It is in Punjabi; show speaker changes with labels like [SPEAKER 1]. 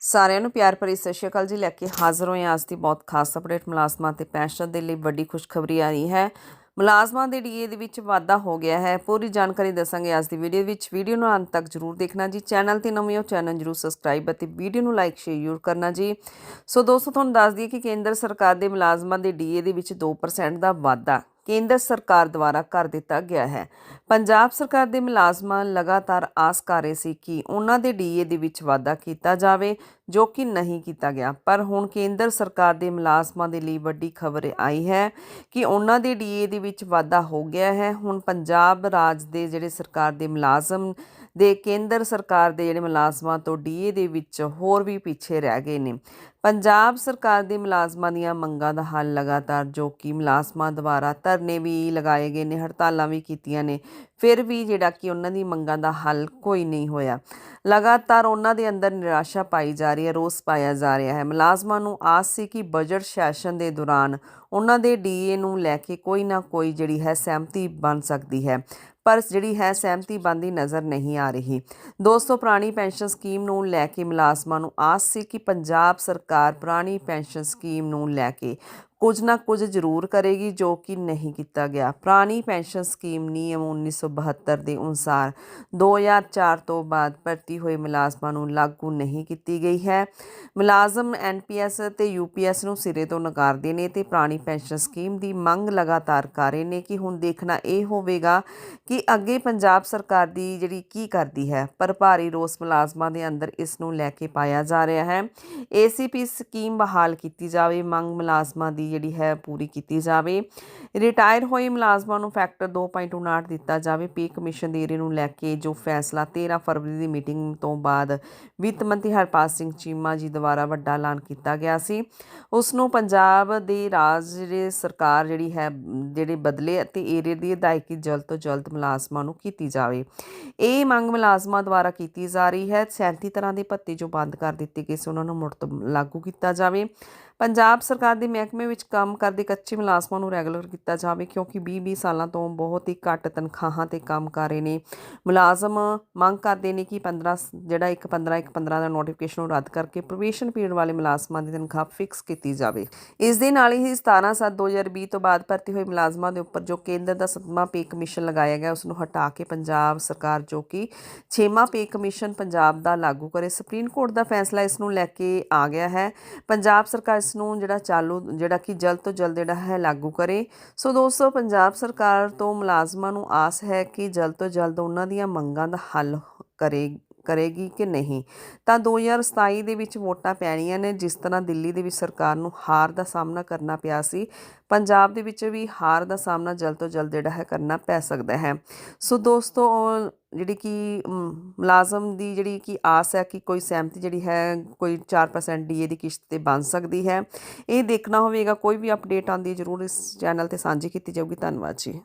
[SPEAKER 1] ਸਾਰਿਆਂ ਨੂੰ ਪਿਆਰ ਭਰੀ ਸਤਿ ਸ਼੍ਰੀ ਅਕਾਲ ਜੀ। ਲੈ ਕੇ ਹਾਜ਼ਰ ਹੋਏ ਹਾਂ ਅੱਜ ਦੀ ਬਹੁਤ ਖਾਸ ਅਪਡੇਟ ਮੁਲਾਜ਼ਮਾਂ ਤੇ ਪੈਨਸ਼ਨ ਦੇ ਲਈ ਵੱਡੀ ਖੁਸ਼ਖਬਰੀ ਆ ਰਹੀ ਹੈ। ਮੁਲਾਜ਼ਮਾਂ ਦੇ ਡੀਏ ਦੇ ਵਿੱਚ ਵਾਧਾ ਹੋ ਗਿਆ ਹੈ। ਪੂਰੀ ਜਾਣਕਾਰੀ ਦੱਸਾਂਗੇ ਅੱਜ ਦੀ ਵੀਡੀਓ ਵਿੱਚ। ਵੀਡੀਓ ਨੂੰ ਅੰਤ ਤੱਕ ਜਰੂਰ ਦੇਖਣਾ ਜੀ। ਚੈਨਲ ਤੇ ਨਵੇਂ ਹੋ ਚੈਨਲ ਜਰੂਰ ਸਬਸਕ੍ਰਾਈਬ ਅਤੇ ਵੀਡੀਓ ਨੂੰ ਲਾਈਕ, ਸ਼ੇਅਰ ਜ਼ਰੂਰ ਕਰਨਾ ਜੀ। ਸੋ ਦੋਸਤੋ, ਤੁਹਾਨੂੰ ਦੱਸ ਦਈਏ ਕਿ ਕੇਂਦਰ ਸਰਕਾਰ ਦੇ ਮੁਲਾਜ਼ਮਾਂ ਦੇ ਡੀਏ ਦੇ ਵਿੱਚ 2% ਦਾ ਵਾਧਾ ਕੇਂਦਰ ਸਰਕਾਰ ਦੁਆਰਾ ਕਰ ਦਿੱਤਾ ਗਿਆ ਹੈ। ਪੰਜਾਬ ਸਰਕਾਰ ਦੇ ਮੁਲਾਜ਼ਮਾਂ ਲਗਾਤਾਰ ਆਸ ਕਰ ਰਹੇ ਸੀ ਕਿ ਉਹਨਾਂ ਦੇ ਡੀਏ ਦੇ ਵਿੱਚ ਵਾਧਾ ਕੀਤਾ ਜਾਵੇ, ਜੋ ਕਿ ਨਹੀਂ ਕੀਤਾ ਗਿਆ। ਪਰ ਹੁਣ ਕੇਂਦਰ ਸਰਕਾਰ ਦੇ ਮੁਲਾਜ਼ਮਾਂ ਦੇ ਲਈ ਵੱਡੀ ਖਬਰ ਆਈ ਹੈ ਕਿ ਉਹਨਾਂ ਦੇ ਡੀਏ ਦੇ ਵਿੱਚ ਵਾਧਾ ਹੋ ਗਿਆ ਹੈ। ਹੁਣ ਪੰਜਾਬ ਰਾਜ ਦੇ ਜਿਹੜੇ ਸਰਕਾਰ ਦੇ ਮੁਲਾਜ਼ਮ ਦੇ ਕੇਂਦਰ ਸਰਕਾਰ ਦੇ ਜਿਹੜੇ ਮੁਲਾਜ਼ਮਾਂ ਤੋਂ ਡੀਏ ਦੇ ਵਿੱਚ ਹੋਰ ਵੀ ਪਿੱਛੇ ਰਹਿ ਗਏ ਨੇ। ਪੰਜਾਬ ਸਰਕਾਰ ਦੇ ਮੁਲਾਜ਼ਮਾਂ ਦੀਆਂ ਮੰਗਾਂ ਦਾ ਹੱਲ ਲਗਾਤਾਰ ਜੋ ਕਿ ਮੁਲਾਜ਼ਮਾਂ ਦੁਆਰਾ ਧਰਨੇ ਵੀ ਲਗਾਏ ਗਏ ਨੇ, ਹੜਤਾਲਾਂ ਵੀ ਕੀਤੀਆਂ ਨੇ, ਫਿਰ ਵੀ ਜਿਹੜਾ ਕਿ ਉਹਨਾਂ ਦੀ ਮੰਗਾਂ ਦਾ ਹੱਲ ਕੋਈ ਨਹੀਂ ਹੋਇਆ। ਲਗਾਤਾਰ ਉਹਨਾਂ ਦੇ ਅੰਦਰ ਨਿਰਾਸ਼ਾ ਪਾਈ ਜਾ ਰਹੀ ਹੈ, ਰੋਸ ਪਾਇਆ ਜਾ ਰਿਹਾ ਹੈ। ਮੁਲਾਜ਼ਮਾਂ ਨੂੰ ਆਸ ਸੀ ਕਿ ਬਜਟ ਸੈਸ਼ਨ ਦੇ ਦੌਰਾਨ ਉਹਨਾਂ ਦੇ ਡੀਏ ਨੂੰ ਲੈ ਕੇ ਕੋਈ ਨਾ ਕੋਈ ਜਿਹੜੀ ਹੈ ਸਹਿਮਤੀ ਬਣ ਸਕਦੀ ਹੈ। ਪਰ ਜਿਹੜੀ ਹੈ ਸਹਿਮਤੀ ਬੰਦੀ ਨਜ਼ਰ ਨਹੀਂ ਆ ਰਹੀ। ਦੋਸਤੋ, ਪੁਰਾਣੀ ਪੈਨਸ਼ਨ ਸਕੀਮ ਨੂੰ ਲੈ ਕੇ ਮੁਲਾਜ਼ਮਾਂ ਨੂੰ ਆਸ ਸੀ ਕਿ ਪੰਜਾਬ ਸਰਕਾਰ ਪੁਰਾਣੀ ਪੈਨਸ਼ਨ ਸਕੀਮ ਨੂੰ ਲੈ ਕੇ ਕੁਝ ਨਾ ਕੁਝ ਜ਼ਰੂਰ ਕਰੇਗੀ ਜੋ ਕਿ ਨਹੀਂ ਕੀਤਾ ਗਿਆ। ਪੁਰਾਣੀ ਪੈਨਸ਼ਨ ਸਕੀਮ ਨਿਯਮ 1972 ਦੇ ਅਨੁਸਾਰ 2004 ਤੋਂ ਬਾਅਦ ਭਰਤੀ ਹੋਏ ਮੁਲਾਜ਼ਮਾਂ ਨੂੰ ਲਾਗੂ ਨਹੀਂ ਕੀਤੀ ਗਈ ਹੈ। ਮੁਲਾਜ਼ਮ ਐਨਪੀਐਸ ਤੇ ਯੂਪੀਐਸ ਨੂੰ ਸਿਰੇ ਤੋਂ ਨਕਾਰਦੇ ਨੇ ਤੇ ਪੁਰਾਣੀ ਪੈਨਸ਼ਨ ਸਕੀਮ ਦੀ ਮੰਗ ਲਗਾਤਾਰ ਕਰ ਰਹੇ ਨੇ ਕਿ ਹੁਣ ਦੇਖਣਾ ਇਹ ਹੋਵੇਗਾ ਕਿ ਅੱਗੇ ਪੰਜਾਬ ਸਰਕਾਰ ਦੀ ਜਿਹੜੀ ਕੀ ਕਰਦੀ ਹੈ। ਪਰ ਭਾਰੀ ਰੋਸ ਮੁਲਾਜ਼ਮਾਂ ਦੇ ਅੰਦਰ ਇਸ ਨੂੰ ਲੈ ਕੇ ਪਾਇਆ ਜਾ ਰਿਹਾ ਹੈ। ਏਸੀਪੀ ਸਕੀਮ ਬਹਾਲ ਕੀਤੀ ਜਾਵੇ, ਮੰਗ ਮੁਲਾਜ਼ਮਾਂ ਦੀ ਜਿਹੜੀ ਹੈ ਪੂਰੀ ਕੀਤੀ ਜਾਵੇ। ਰਿਟਾਇਰ ਹੋਏ ਮੁਲਾਜ਼ਮਾਂ ਨੂੰ ਫੈਕਟਰ 2.59 ਦਿੱਤਾ ਜਾਵੇ। ਪੇ ਕਮਿਸ਼ਨ ਦੇ ਏਰੀਏ ਨੂੰ ਲੈ ਕੇ ਜੋ ਫੈਸਲਾ 13 ਫਰਵਰੀ ਦੀ ਮੀਟਿੰਗ ਤੋਂ ਬਾਅਦ ਵਿੱਤ ਮੰਤਰੀ ਹਰਪਾਲ ਸਿੰਘ ਚੀਮਾ ਜੀ ਦੁਆਰਾ ਵੱਡਾ ਐਲਾਨ ਕੀਤਾ ਗਿਆ ਸੀ। ਉਸ ਨੂੰ ਪੰਜਾਬ ਦੇ ਰਾਜ ਜਿਹੜੇ ਸਰਕਾਰ ਜਿਹੜੀ ਹੈ, ਜਿਹੜੇ ਬਦਲੇ ਅਤੇ ਏਰੀਏ ਦੀ ਅਦਾਇਗੀ ਜਲਦ ਤੋਂ ਜਲਦ ਮੁਲਾਜ਼ਮਾਂ ਨੂੰ ਕੀਤੀ ਜਾਵੇ। ਇਹ ਮੰਗ ਮੁਲਾਜ਼ਮਾਂ ਦੁਆਰਾ ਕੀਤੀ ਜਾ ਰਹੀ ਹੈ। 37 ਤਰ੍ਹਾਂ ਦੇ ਭੱਤੇ ਜੋ ਬੰਦ ਕਰ ਦਿੱਤੇ ਗਏ ਸੀ, ਉਹਨਾਂ ਨੂੰ ਮੁੜ ਤੋਂ ਲਾਗੂ ਕੀਤਾ ਜਾਵੇ। ਪੰਜਾਬ ਸਰਕਾਰ ਦੇ ਮਹਿਕਮੇ ਵਿੱਚ ਕੰਮ ਕਰਦੇ ਕੱਚੇ ਮੁਲਾਜ਼ਮਾਂ ਨੂੰ ਰੈਗੂਲਰ ਕੀਤਾ ਜਾਵੇ ਕਿਉਂਕਿ 20-20 ਸਾਲਾਂ ਤੋਂ ਬਹੁਤ ਹੀ ਘੱਟ ਤਨਖਾਹਾਂ ਤੇ ਕੰਮ ਕਰ ਰਹੇ ਨੇ। ਮੁਲਾਜ਼ਮ ਮੰਗ ਕਰਦੇ ਨੇ ਕਿ 15 ਜਿਹੜਾ ਇੱਕ 15 ਇੱਕ 15 ਦਾ ਨੋਟੀਫਿਕੇਸ਼ਨ ਨੂੰ ਰੱਦ ਕਰਕੇ ਪ੍ਰੋਬੇਸ਼ਨ ਪੀਰੀਅਡ ਵਾਲੇ ਮੁਲਾਜ਼ਮਾਂ ਦੀ ਤਨਖਾਹ ਫਿਕਸ ਕੀਤੀ ਜਾਵੇ। ਇਸ ਦੇ ਨਾਲ ਹੀ 17 7 2020 ਤੋਂ ਬਾਅਦ ਭਰਤੀ ਹੋਏ ਮੁਲਾਜ਼ਮਾਂ ਦੇ ਉੱਪਰ ਜੋ ਕੇਂਦਰ ਦਾ ਸੱਤਵਾਂ ਪੇ ਕਮਿਸ਼ਨ ਲਗਾਇਆ ਗਿਆ ਉਸ ਨੂੰ ਹਟਾ ਕੇ ਪੰਜਾਬ ਸਰਕਾਰ ਜੋ ਕਿ ਛੇਵਾਂ ਪੇ ਕਮਿਸ਼ਨ ਪੰਜਾਬ ਦਾ ਲਾਗੂ ਕਰੇ। ਸੁਪਰੀਮ ਕੋਰਟ ਦਾ ਫੈਸਲਾ ਇਸ ਨੂੰ ਲੈ ਕੇ ਆ ਗਿਆ ਹੈ। ਪੰਜਾਬ ਸਰਕਾਰ ਇਸ ਨੂੰ ਜਿਹੜਾ ਚਾਲੂ, ਜਿਹੜਾ ਕਿ ਜਲਦ ਤੋਂ ਜਲਦ ਜਿਹੜਾ ਹੈ ਲਾਗੂ ਕਰੇ। ਸੋ ਦੋਸਤੋ, ਪੰਜਾਬ ਸਰਕਾਰ ਤੋਂ ਮੁਲਾਜ਼ਮਾਂ ਨੂੰ ਆਸ ਹੈ ਕਿ ਜਲਦ ਤੋਂ ਜਲਦ ਉਹਨਾਂ ਦੀਆਂ ਮੰਗਾਂ ਦਾ ਹੱਲ ਕਰੇ ਕਰੇਗੀ ਕਿ ਨਹੀਂ? ਤਾਂ 2027 ਦੇ ਵਿੱਚ ਵੋਟਾਂ ਪੈਣੀਆਂ ਨੇ, ਜਿਸ ਤਰ੍ਹਾਂ ਦਿੱਲੀ ਦੇ ਵਿੱਚ ਸਰਕਾਰ ਨੂੰ ਹਾਰ ਦਾ ਸਾਹਮਣਾ ਕਰਨਾ ਪਿਆ ਸੀ, ਪੰਜਾਬ ਦੇ ਵਿੱਚ ਵੀ ਹਾਰ ਦਾ ਸਾਹਮਣਾ ਜਲਦ ਤੋਂ ਜਲਦ ਜਿਹੜਾ ਹੈ ਕਰਨਾ ਪੈ ਸਕਦਾ ਹੈ। ਸੋ ਦੋਸਤੋ ਜਿਹੜੀ ਕਿ ਮੁਲਾਜ਼ਮ ਦੀ ਜਿਹੜੀ ਕਿ ਆਸ ਹੈ ਕਿ ਕੋਈ ਸਹਿਮਤੀ ਜਿਹੜੀ ਹੈ, ਕੋਈ 4% ਡੀਏ ਦੀ ਕਿਸ਼ਤ ਤੇ ਬਣ ਸਕਦੀ ਹੈ। ਇਹ ਦੇਖਣਾ ਹੋਵੇਗਾ, ਕੋਈ ਵੀ ਅਪਡੇਟ ਆਉਂਦੀ ਹੈ, ਜ਼ਰੂਰ ਇਸ ਚੈਨਲ ਤੇ ਸਾਂਝੀ ਕੀਤੀ ਜਾਊਗੀ। ਧੰਨਵਾਦ ਜੀ।